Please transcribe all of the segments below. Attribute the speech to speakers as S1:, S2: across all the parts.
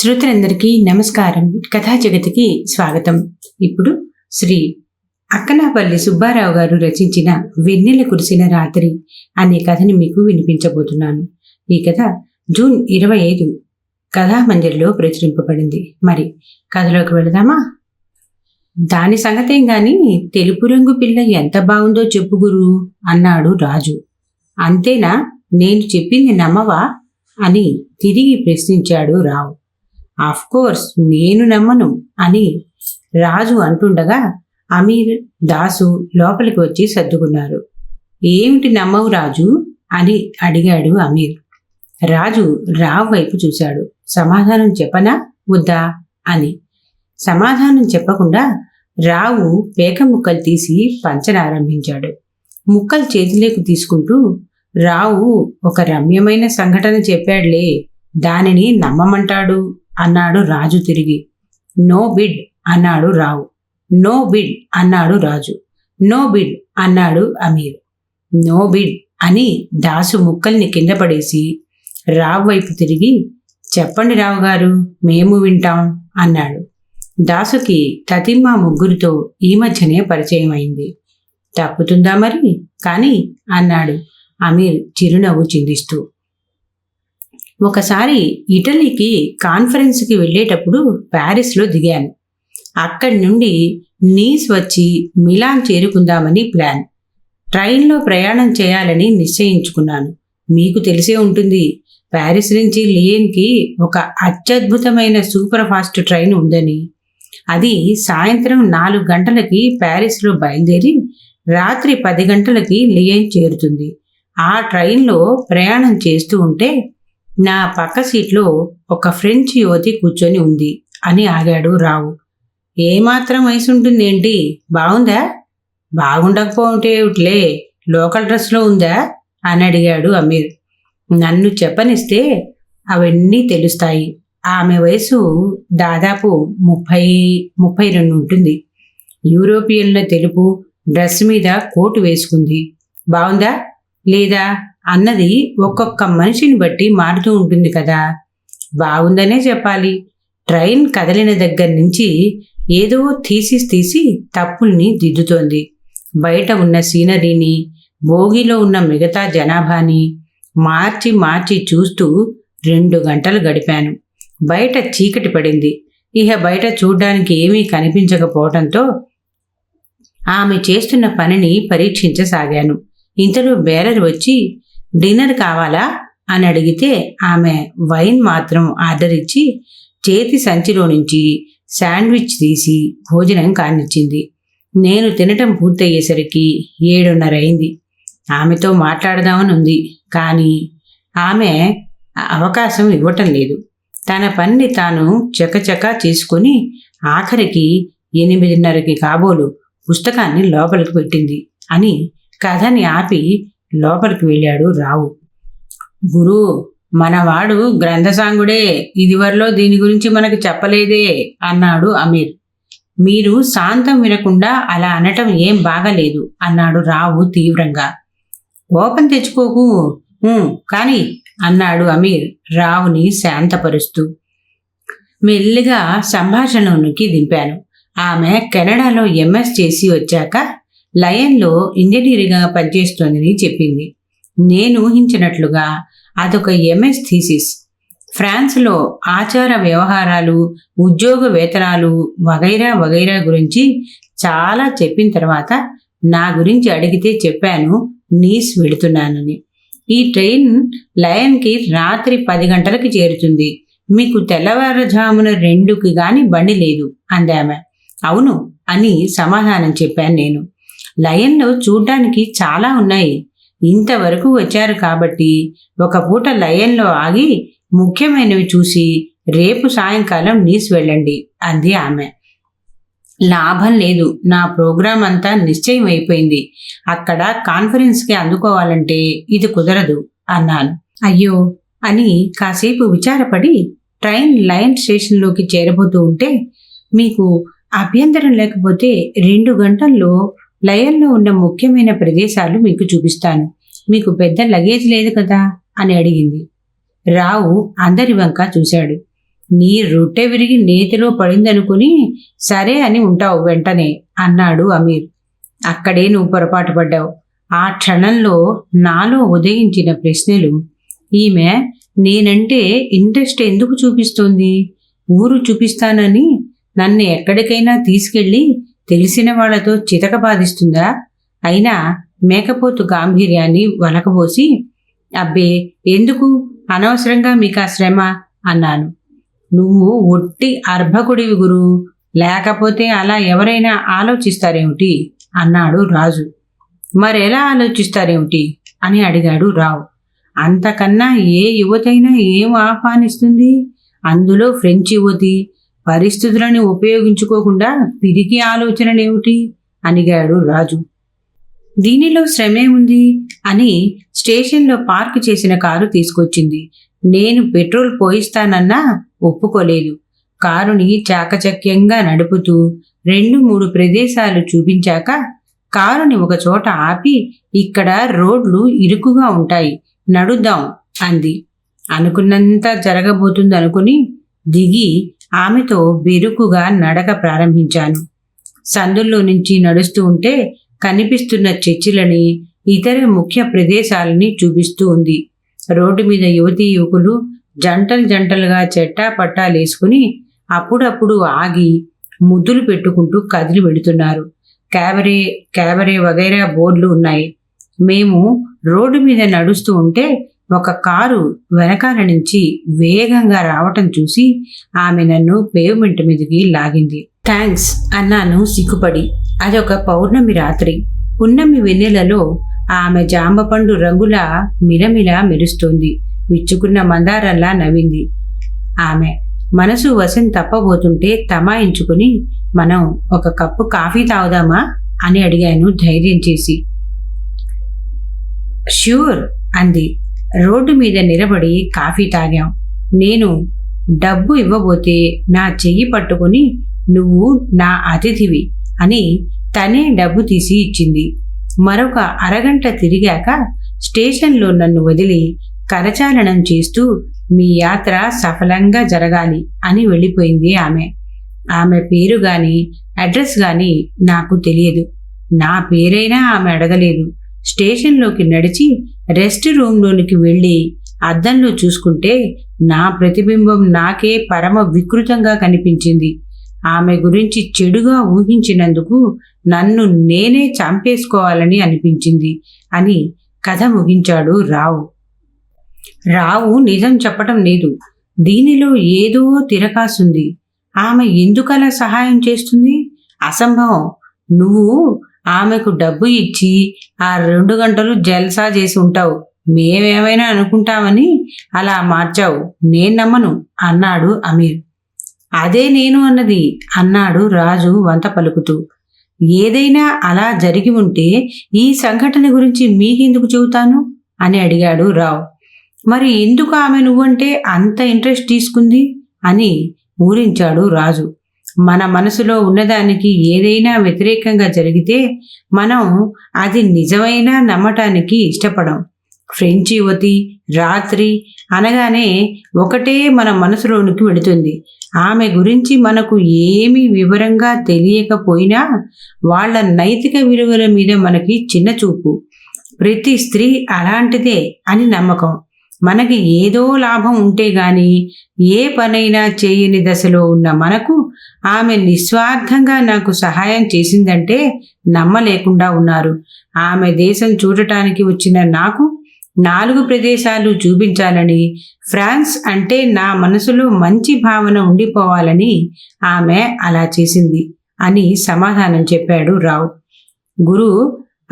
S1: శ్రోతలందరికీ నమస్కారం. కథా జగతికి స్వాగతం. ఇప్పుడు శ్రీ అక్కనాపల్లి సుబ్బారావు గారు రచించిన వెన్నెల కురిసిన రాత్రి అనే కథని మీకు వినిపించబోతున్నాను. ఈ కథ జూన్ ఇరవై ఐదు కథామంజరిలో ప్రచురింపబడింది. మరి కథలోకి వెళదామా? దాని సంగతేం గాని తెలుపు రంగు పిల్ల ఎంత బాగుందో చెప్పు గురు అన్నాడు రాజు. అంతేనా? నేను చెప్పింది నమ్మవా? అని తిరిగి ప్రశ్నించాడు రావు. కోర్స్ నేను నమ్మను అని రాజు అంటుండగా అమీర్ దాసు లోపలికి వచ్చి సర్దుకున్నారు. ఏమిటి నమ్మవు రాజు? అని అడిగాడు అమీర్. రాజు రావు వైపు చూశాడు. సమాధానం చెప్పనా వద్దా అని. సమాధానం చెప్పకుండా రావు పేక ముక్కలు తీసి పంచనారంభించాడు ముక్కలు చేతిలోకి తీసుకుంటూ రావు ఒక రమ్యమైన సంఘటన చెప్పాడులే దానిని నమ్మమంటాడు? అన్నాడు రాజు తిరిగి. నో బిడ్ అన్నాడు రావు. నో బిడ్ అన్నాడు రాజు. నో బిడ్ అన్నాడు అమీర్. నో బిడ్ అని దాసు ముక్కల్ని కింద పడేసి రావు వైపు తిరిగి చెప్పండి రావు గారు మేము వింటాం అన్నాడు. దాసుకి తతిమ్మ ముగ్గురితో ఈ మధ్యనే పరిచయం అయింది. తప్పుతుందా మరి? కానీ అన్నాడు అమీర్ చిరునవ్వు చిందిస్తూ. ఒకసారి ఇటలీకి కాన్ఫరెన్స్కి వెళ్ళేటప్పుడు ప్యారిస్లో దిగాను. అక్కడి నుండి నీస్ వచ్చి మిలాన్ చేరుకుందామని ప్లాన్. ట్రైన్లో ప్రయాణం చేయాలని నిశ్చయించుకున్నాను. మీకు తెలిసే ఉంటుంది ప్యారిస్ నుంచి లియన్కి ఒక అత్యద్భుతమైన సూపర్ ఫాస్ట్ ట్రైన్ ఉందని. అది సాయంత్రం నాలుగు గంటలకి ప్యారిస్లో బయలుదేరి రాత్రి పది గంటలకి లియన్ చేరుతుంది. ఆ ట్రైన్లో ప్రయాణం చేస్తూ ఉంటే నా పక్క సీట్లో ఒక ఫ్రెంచ్ యువతి కూర్చొని ఉంది అని ఆగాడు రావు. ఏమాత్రం వయసు ఉంటుందేంటి బాగుందా బాగుండకపోవటేమిట్లే లోకల్ డ్రెస్లో ఉందా? అని అడిగాడు అమీర్. నన్ను చెప్పనిస్తే అవన్నీ తెలుస్తాయి. ఆమె వయసు దాదాపు ముప్పై ముప్పై రెండు ఉంటుంది. యూరోపియన్ల తెలుపు డ్రెస్ మీద కోటు వేసుకుంది. బాగుందా? లేదా? అన్నది ఒక్కొక్క మనిషిని బట్టి మారుతూ ఉంటుంది కదా. బాగుందనే చెప్పాలి. ట్రైన్ కదలిన దగ్గర నుంచి ఏదో తీసి తీసి తప్పుల్ని దిద్దుతోంది. బయట ఉన్న సీనరీని భోగిలో ఉన్న మిగతా జనాభాని మార్చి మార్చి చూస్తూ రెండు గంటలు గడిపాను. బయట చీకటి పడింది. ఇహ బయట చూడ్డానికి ఏమీ కనిపించకపోవడంతో ఆమె చేస్తున్న పనిని పరీక్షించసాగాను. ఇంతలో బేరర్ వచ్చి డిన్నర్ కావాలా? అని అడిగితే ఆమె వైన్ మాత్రం ఆర్డర్ ఇచ్చి చేతి సంచిలో నుంచి శాండ్విచ్ తీసి భోజనం కానిచ్చింది. నేను తినటం పూర్తయ్యేసరికి ఏడున్నర అయింది ఆమెతో మాట్లాడదామని ఉంది కానీ ఆమె అవకాశం ఇవ్వటం లేదు. తన పనిని తాను చకచకా చేసుకుని ఆఖరికి ఎనిమిదిన్నరకి కాబోలు పుస్తకాన్ని లోపలికి పెట్టింది అని కథని ఆపి లోపలికి వెళ్ళాడు రావు. గురు మనవాడు గ్రంథసాంగుడే ఇదివరలో దీని గురించి మనకు చెప్పలేదే అన్నాడు అమీర్. మీరు శాంతం వినకుండా అలా అనటం ఏం బాగలేదు అన్నాడు రావు తీవ్రంగా. కోపం తెచ్చుకోకు కానీ అన్నాడు అమీర్ రావుని శాంతపరుస్తూ. మెల్లిగా సంభాషణలోనికి దింపాను. ఆమె కెనడాలో ఎంఎస్ చేసి వచ్చాక లయన్లో ఇంజనీరింగ్గా పనిచేస్తోందని చెప్పింది. నేను ఊహించినట్లుగా అదొక ఎంఎస్ థీసిస్. ఫ్రాన్స్లో ఆచార వ్యవహారాలు ఉద్యోగ వేతనాలు వగైరా వగైరా గురించి చాలా చెప్పిన తర్వాత నా గురించి అడిగితే చెప్పాను నీస్ వెళుతున్నానని ఈ ట్రైన్ లయన్కి రాత్రి పది గంటలకి చేరుతుంది. మీకు తెల్లవారుజామున రెండుకి గాని బండి లేదు అందామె. అవును అని సమాధానం చెప్పాను నేను. లయన్లో చూడ్డానికి చాలా ఉన్నాయి. ఇంతవరకు వచ్చారు కాబట్టి ఒక పూట లయన్లో ఆగి ముఖ్యమైనవి చూసి రేపు సాయంకాలం నీస్ వెళ్ళండి అంది ఆమె. లాభం లేదు. నా ప్రోగ్రాం అంతా నిశ్చయం అయిపోయింది. అక్కడ కాన్ఫరెన్స్కి అందుకోవాలంటే ఇది కుదరదు అన్నాను. అయ్యో! అని కాసేపు విచారపడి ట్రైన్ లయన్ స్టేషన్లోకి చేరబోతూ ఉంటే మీకు అభ్యంతరం లేకపోతే రెండు గంటల్లో లయన్లో ఉన్న ముఖ్యమైన ప్రదేశాలు మీకు చూపిస్తాను. మీకు పెద్ద లగేజ్ లేదు కదా? అని అడిగింది. రావు అందరి వంక చూశాడు. నీ రొట్టె విరిగి నేతిలో పడిందనుకుని సరే అని ఉంటావు వెంటనే అన్నాడు అమీర్. అక్కడే నువ్వు పొరపాటు పడ్డావు. ఆ క్షణంలో నాలో ఉదయించిన ప్రశ్నలు ఈమె నేనంటే ఇంట్రెస్ట్ ఎందుకు చూపిస్తోంది? ఊరు చూపిస్తానని నన్ను ఎక్కడికైనా తీసుకెళ్ళి తెలిసిన వాళ్ళతో చితక బాధిస్తుందా? అయినా మేకపోతు గాంభీర్యాన్ని వలకబోసి అబ్బే ఎందుకు? అనవసరంగా మీకు ఆ శ్రమ? అన్నాను. నువ్వు ఒట్టి అర్భకుడివి గురు. లేకపోతే అలా ఎవరైనా ఆలోచిస్తారేమిటి? అన్నాడు రాజు. మరెలా ఆలోచిస్తారేమిటి? అని అడిగాడు రావు. అంతకన్నా ఏ యువతైనా ఏం ఆహ్వానిస్తుంది? అందులో ఫ్రెంచ్ యువతి పరిస్థితులను ఉపయోగించుకోకుండా పిరికి ఆలోచనలేమిటి? అనిగాడు రాజు. దీనిలో శ్రమేముంది? అని స్టేషన్లో పార్క్ చేసిన కారు తీసుకొచ్చింది. నేను పెట్రోల్ పోయిస్తానన్నా ఒప్పుకోలేదు. కారుని చాకచక్యంగా నడుపుతూ రెండు మూడు ప్రదేశాలు చూపించాక కారుని ఒక చోట ఆపి ఇక్కడ రోడ్లు ఇరుకుగా ఉంటాయి. నడుద్దాం అంది. అనుకున్నంత జరగబోతుంది అనుకుని దిగి ఆమెతో బెరుకుగా నడక ప్రారంభించాను. సందుల్లో నుంచి నడుస్తూ ఉంటే కనిపిస్తున్న చర్చిలని ఇతర ముఖ్య ప్రదేశాలని చూపిస్తూ ఉంది. రోడ్డు మీద యువతీ యువకులు జంటలు జంటలుగా చెట్టా పట్టాలేసుకుని అప్పుడప్పుడు ఆగి ముద్దులు పెట్టుకుంటూ కదిలి వెళుతున్నారు. క్యాబరే క్యాబరే వగైరా బోర్డులు ఉన్నాయి. మేము రోడ్డు మీద నడుస్తూ ఉంటే ఒక కారు వెనకాల నుంచి వేగంగా రావటం చూసి ఆమె నన్ను పేవ్మెంట్ మీదకి లాగింది. థ్యాంక్స్ అన్నాను సిగ్గుపడి. అదొక పౌర్ణమి రాత్రి. పున్నమి వెన్నెలలో ఆమె జాంబపండు రంగుల మిలమిల మెరుస్తోంది. విచ్చుకున్న మందారంలా నవ్వింది. ఆమె మనసు వశం తప్పబోతుంటే తమాయించుకుని మనం ఒక కప్పు కాఫీ తాగుదామా? అని అడిగాను ధైర్యం చేసి. ష్యూర్ అంది. రోడ్డు మీద నిలబడి కాఫీ తాగాం. నేను డబ్బు ఇవ్వబోతే నా చెయ్యి పట్టుకుని నువ్వు నా అతిథివి అని తనే డబ్బు తీసి ఇచ్చింది. మరొక అరగంట తిరిగాక స్టేషన్లో నన్ను వదిలి కరచాలనం చేస్తూ మీ యాత్ర సఫలంగా జరగాలి అని వెళ్ళిపోయింది ఆమె. ఆమె పేరు గాని అడ్రస్ గాని నాకు తెలియదు. నా పేరైనా ఆమె అడగలేదు. స్టేషన్లోకి నడిచి రెస్ట్ రూమ్లోనికి వెళ్ళి అద్దంలో చూసుకుంటే నా ప్రతిబింబం నాకే పరమ వికృతంగా కనిపించింది. ఆమె గురించి చెడుగా ఊహించినందుకు నన్ను నేనే చంపేసుకోవాలని అనిపించింది అని కథ ముగించాడు రావు. రావు నిజం చెప్పటం లేదు. దీనిలో ఏదో తిరకాసుంది. ఆమె ఎందుకలా సహాయం చేస్తుంది? అసంభవం. నువ్వు ఆమెకు డబ్బు ఇచ్చి ఆ రెండు గంటలు జల్సా చేసి ఉంటావు. మేమేమైనా అనుకుంటామని అలా మార్చావు. నేను నమ్మను అన్నాడు అమీర్. అదే నేను అన్నది అన్నాడు రాజు వంత పలుకుతూ. ఏదైనా అలా జరిగి ఉంటే ఈ సంఘటన గురించి మీకెందుకు చెబుతాను? అని అడిగాడు రావు. మరి ఎందుకు ఆమె నువ్వంటే అంత ఇంట్రెస్ట్ తీసుకుంది? అని ఊరించాడు రాజు. మన మనసులో ఉన్నదానికి ఏదైనా వ్యతిరేకంగా జరిగితే మనం అది నిజమైనా నమ్మటానికి ఇష్టపడం. ఫ్రెంచ్ యువతి రాత్రి అనగానే ఒకటే మన మనసులోనికి వెళుతుంది. ఆమె గురించి మనకు ఏమి వివరంగా తెలియకపోయినా వాళ్ళ నైతిక విలువల మీద మనకి చిన్న చూపు. ప్రతి స్త్రీ అలాంటిదే అని నమ్మకం. మనకి ఏదో లాభం ఉంటే గాని ఏ పనైనా చేయని దశలో ఉన్న మనకు ఆమె నిస్వార్థంగా నాకు సహాయం చేసిందంటే నమ్మలేకుండా ఉన్నారు. ఆమె దేశం చూడటానికి వచ్చిన నాకు నాలుగు ప్రదేశాలు చూపించాలని ఫ్రాన్స్ అంటే నా మనసులో మంచి భావన ఉండిపోవాలని ఆమె అలా చేసింది అని సమాధానం చెప్పాడు రావు. గురు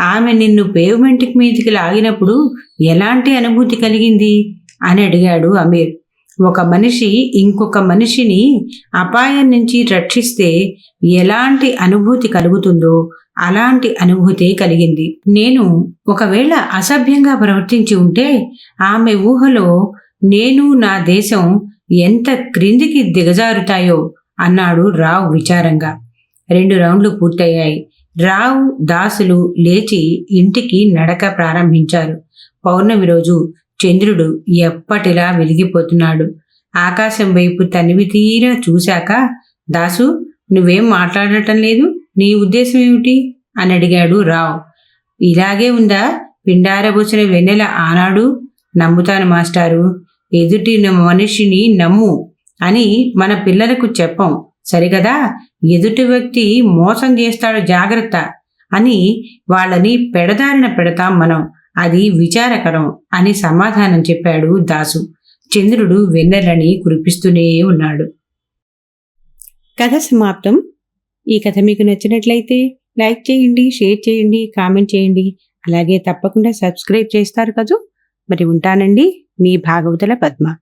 S1: ఆమె నిన్ను పేవ్మెంట్ మీదికి లాగినప్పుడు ఎలాంటి అనుభూతి కలిగింది? అని అడిగాడు అమీర్. ఒక మనిషి ఇంకొక మనిషిని అపాయం నుంచి రక్షిస్తే ఎలాంటి అనుభూతి కలుగుతుందో అలాంటి అనుభూతి కలిగింది. నేను ఒకవేళ అసభ్యంగా ప్రవర్తించి ఉంటే ఆమె ఊహలో నేను నా దేశం ఎంత క్రిందికి దిగజారుతాయో అన్నాడు రావు విచారంగా. రెండు రౌండ్లు పూర్తయ్యాయి. రావు దాసులు లేచి ఇంటికి నడక ప్రారంభించారు. పౌర్ణమి రోజు చంద్రుడు ఎప్పటిలా వెలిగిపోతున్నాడు. ఆకాశం వైపు తనివి తీర చూశాక దాసు నువ్వేం మాట్లాడటం లేదు? నీ ఉద్దేశం ఏమిటి? అని అడిగాడు రావు. ఇలాగే ఉందా? పిండారబోసిన వెన్నెల ఆనాడు? నమ్ముతాను మాస్టారు. ఎదుటి మనిషిని నమ్ము అని మన పిల్లలకు చెప్పం. సరిగదా? ఎదుటి వ్యక్తి మోసం చేస్తాడు జాగ్రత్త అని వాళ్ళని పెడదారిన పెడతాం మనం. అది విచారకరం అని సమాధానం చెప్పాడు దాసు. చంద్రుడు వెన్నెలని కురిపిస్తూనే ఉన్నాడు. కథ సమాప్తం. ఈ కథ మీకు నచ్చినట్లయితే లైక్ చేయండి షేర్ చేయండి కామెంట్ చేయండి. అలాగే తప్పకుండా సబ్స్క్రైబ్ చేస్తారు కదూ. మరి ఉంటానండి. మీ భాగవతుల పద్మ.